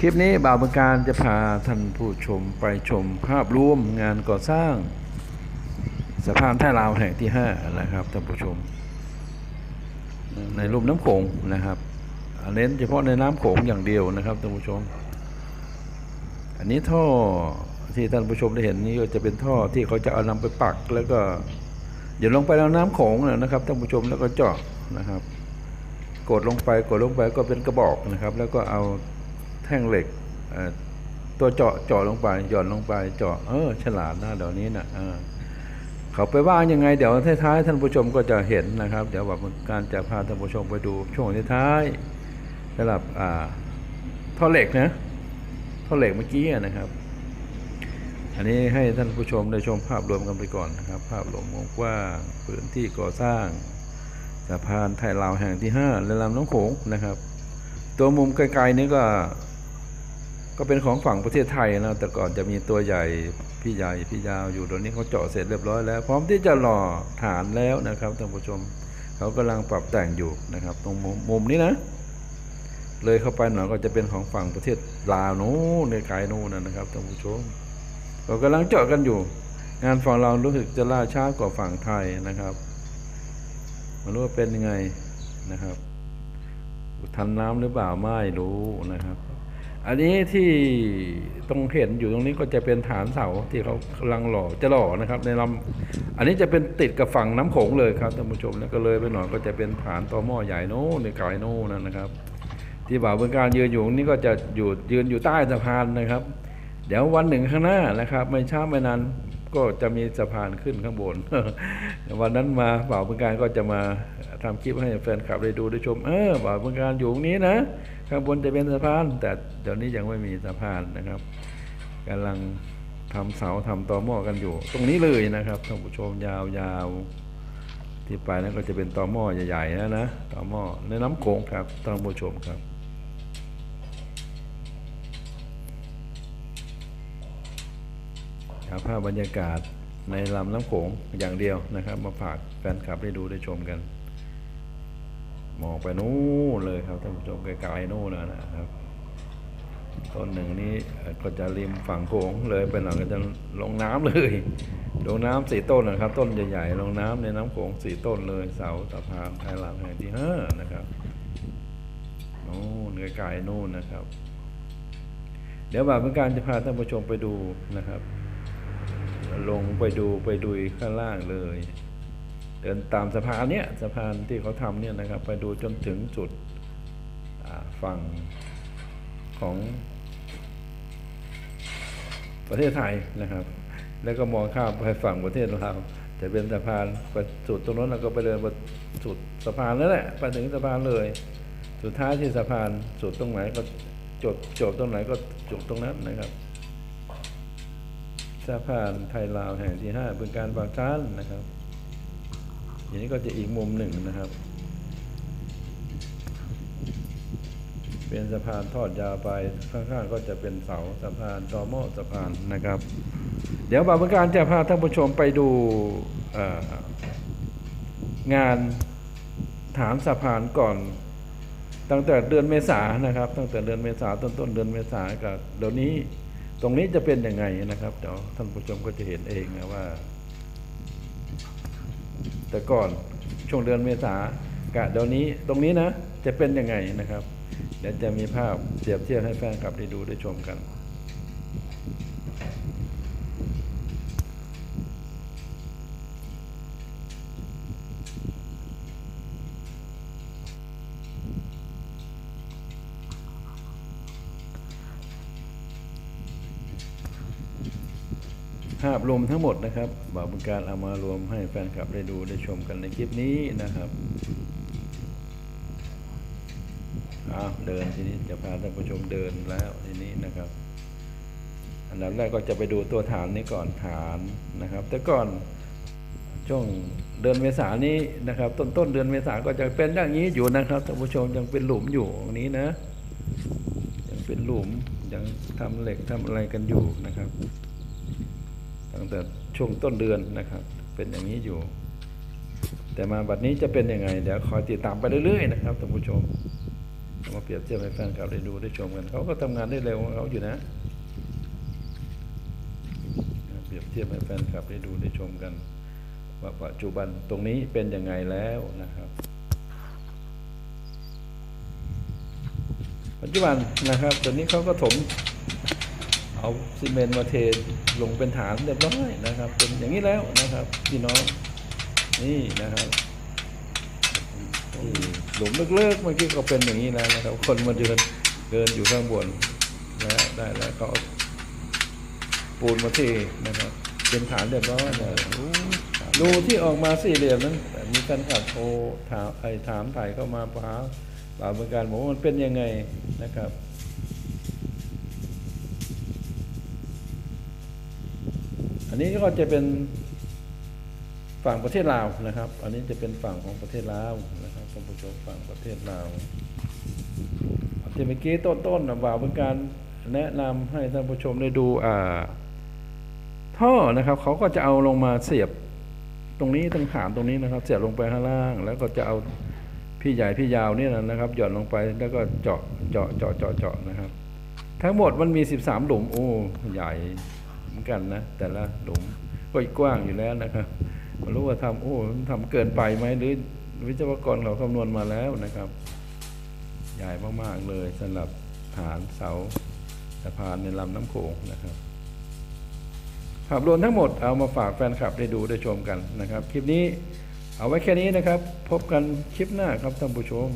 คลิปนี้บ่าวประการจะพาท่านผู้ชมไปชมภาพรวมงานก่อสร้างสะพานท่าลาวแห่งที่ 5 นะครับท่านผู้ชม ในลุ่มน้ำโขงนะครับเน้นเฉพาะในน้ำโขงอย่างเดียวนะครับท่านผู้ชม อันนี้ท่อที่ท่านผู้ชมได้เห็นนี้ก็จะเป็นท่อที่เขาจะเอานำไปปักแล้วก็เดี๋ยวลงไปในน้ำโขงนะครับท่านผู้ชมแล้วก็เจาะนะครับ กดลงไปกดลงไปก็เป็นกระบอกนะครับ แล้วก็เอา แท่งเหล็กตัวเจาะเจาะลงไปหย่อนลงไปเจาะเออฉลาดนะเดี๋ยวนี้นะเออเขาไปว่ายังไงเดี๋ยวท้ายๆท่านผู้ชมก็จะเห็นนะครับ เดี๋ยวแบบการจะพาท่านผู้ชมไปดูช่วงท้ายๆสำหรับอ่าท่อเหล็กนะท่อเหล็กเมื่อกี้นะครับ อันนี้ให้ท่านผู้ชมได้ชมภาพรวมกันไปก่อนนะครับ ภาพรวมกว้างพื้นที่ก่อสร้างสะพานไทยลาวแห่งที่ห้าในลำน้ำโขงนะครับ ตัวมุมไกลๆนี้ก็ ก็เป็นของฝั่งประเทศไทยนะแต่ก่อนจะมีตัวใหญ่พี่ใหญ่พี่ยาวอยู่ตอนนี้เขาเจาะเสร็จเรียบร้อยแล้ว พร้อมที่จะหล่อฐานแล้วนะครับท่านผู้ชมเขากำลังปรับแต่งอยู่นะครับ ตรงมุมนี้นะ เลยเข้าไปหน่อยก็จะเป็นของฝั่งประเทศลาวนู้นในไกลนู้นนะนะครับท่านผู้ชมเรากำลังเจาะกันอยู่ งานฝั่งเรารู้สึกจะล่าช้ากว่าฝั่งไทยนะครับไม่รู้ว่าเป็นยังไงนะครับทันน้ำหรือเปล่าไม่รู้นะครับ อันนี้ที่ตรงเห็นอยู่ตรงนี้ก็จะเป็นฐานเสาที่เขากำลังหล่อจะหล่อนะครับ ในลำอันนี้จะเป็นติดกับฝั่งน้ำโขงเลยครับท่านผู้ชมแล้วก็เลยไปหน่อยก็จะเป็นฐานต่อหม้อใหญ่โน้นในไกลโน้นนั่นนะครับ ที่บ่าวเบืองการยืนอยู่นี่ก็จะอยู่ยืนอยู่ใต้สะพานนะครับ เดี๋ยววันหนึ่งข้างหน้านะครับ ไม่ช้าไม่นาน ก็จะมีสะพานขึ้นข้างบน วันนั้นมาบ่าวเบืองการก็จะมาทำคลิปให้แฟนคลับได้ดูได้ชม เออบ่าวเบืองการอยู่ตรงนี้นะ ข้างบนจะเป็นสะพาน แต่เดี๋ยวนี้ยังไม่มีสะพานนะครับกำลังทำเสาทำต่อหม้อกันอยู่ ตรงนี้เลยนะครับท่านผู้ชมยาวๆที่ไปนั้นก็จะเป็นต่อหม้อใหญ่ๆนะนะต่อหม้อในน้ำโขงครับท่านผู้ชมครับ เอาภาพบรรยากาศในลำน้ำโขงอย่างเดียวนะครับ มาฝากแฟนคลับได้ดูได้ชมกัน มองไปนู้นเลยครับท่านผู้ชมไกลๆนู้นนะครับต้นหนึ่งนี่ก็จะริมฝั่งโขงเลยไปหน่อยก็จะลงน้ำเลยลงน้ำสี่ต้นนะครับ ต้นใหญ่ๆลงน้ำในน้ำโขงสี่ต้นเลยเสาสะพานไทยลาวแห่งที่ห้านะครับนู้นไกลๆนู้นนะครับ เดี๋ยวบ่าวเป็นการจะพาท่านผู้ชมไปดูนะครับ ลงไปดูไปดูข้างล่างเลย เดินตามสะพานเนี้ยสะพานที่เขาทำเนี่ยนะครับ ไปดูจนถึงจุดฝั่งของประเทศไทยนะครับ แล้วก็มองข้ามไปฝั่งประเทศลาวจะเป็นสะพานไปสุดตรงนั้นเราก็ไปเดินไปสุดสะพานนั่นแหละไปถึงสะพานเลย สุดท้ายที่สะพานสุดตรงไหนก็จบจบตรงไหนก็จบตรงนั้นนะครับ สะพานไทยลาวแห่งที่ห้าเป็นการบางชั้นนะครับ อย่างนี้ก็จะอีกมุมหนึ่งนะครับ เป็นสะพานทอดยาวไปข้างๆก็จะเป็นเสาสะพานตอหม้อสะพานนะครับ เดี๋ยวบ่าวประการจะพาท่านผู้ชมไปดูงานฐานสะพานก่อนตั้งแต่เดือนเมษานะครับ ตั้งแต่เดือนเมษาต้นต้นๆเดือนเมษากับเดี๋ยวนี้ ตรงนี้จะเป็นยังไงนะครับเดี๋ยวท่านผู้ชมก็จะเห็นเองนะว่า แต่ก่อนช่วงเดือนเมษากะเดี๋ยวนี้ตรงนี้นะ จะเป็นยังไงนะครับ เดี๋ยวจะมีภาพเปรียบเทียบให้แฟนคลับได้ดูได้ชมกันาพรวมทั้งหมดนะครับบ่าวบุญการเอามารวมให้แฟนคลับได้ดูได้ชมกันในคลิปนี้นะครับอ้าวเดินทีนี้จะพาท่านผู้ชมเดินแล้วทีนี้นะครับ อันดับแรกก็จะไปดูตัวฐานนี้ก่อนฐานนะครับ แต่ก่อนช่วงเดือนเมษานี้นะครับ ต้นต้นเดือนเมษาก็จะเป็นอย่างนี้อยู่นะครับท่านผู้ชมยังเป็นหลุมอยู่ตรงนี้นะยังเป็นหลุมยังทำเหล็กทำอะไรกันอยู่นะครับ งแต่ช่วงต้นเดือนนะครับ เป็นอย่างนี้อยู่ แต่มาบัดนี้จะเป็นยังไง เดี๋ยวคอยติดตามไปเรื่อยๆนะครับท่านผู้ชมมาเปรียบเทียบให้แฟนคลับได้ดูได้ชมกันเขาก็ทำงานได้เร็วของเขาอยู่นะ เปรียบเทียบให้แฟนคลับได้ดูได้ชมกัน ว่าปัจจุบันตรงนี้เป็นยังไงแล้วนะครับปัจจุบันนะครับตอนนี้เขาก็ถม เอาซีเมนต์มาเทลงเป็นฐานเรียบร้อยนะครับ เป็นอย่างนี้แล้วนะครับพี่น้องนี่นะครับหลุมเลิกๆเมื่อกี้ก็เป็นอย่างนี้แล้วนะครับ คนมาเดินเดินอยู่ข้างบนแล้วได้แล้วเขาเอาปูนมาเทนะครับ เป็นฐานเรียบร้อยเลยรูที่ออกมาสี่เหลี่ยมนั้น มีการขับโทรถามไอ้ถามถ่ายเข้ามาหาบ่าวเมืองการบอกว่ามันเป็นยังไงนะครับ นนี้ก็จะเป็นฝั่งประเทศลาวนะครับ อันนี้จะเป็นฝั่งของประเทศลาวนะครับท่านผู้ชมฝั่งประเทศลาวที่เมื่อกี้ต้นๆนะบ่าวเป็นการแนะนำให้ท่านผู้ชมได้ดูอ่าท่อนะครับเขาก็จะเอาลงมาเสียบตรงนี้ตรงฐานตรงนี้นะครับ เสียบลงไปข้างล่าง แล้วก็จะเอาพี่ใหญ่พี่ยาวเนี่ยนะครับหย่อนลงไปแล้วก็เจาะเจาะเจาะเจาะเจาะนะครับ ทั้งหมดมันมี 13 หลุมโอ้ใหญ่ มือนกันนะแต่ละหลุมก็กว้างอยู่แล้วนะครับไม่รู้ว่าทำโอ้ทำเกินไปไหมหรือวิศวกรเขาคำนวณมาแล้วนะครับ ใหญ่มากๆเลยสำหรับฐานเสาสะพานในลำน้ำโขงนะครับภาพรวมทั้งหมดเอามาฝากแฟนคลับได้ดูได้ชมกันนะครับ คลิปนี้เอาไว้แค่นี้นะครับ พบกันคลิปหน้าครับท่านผู้ชม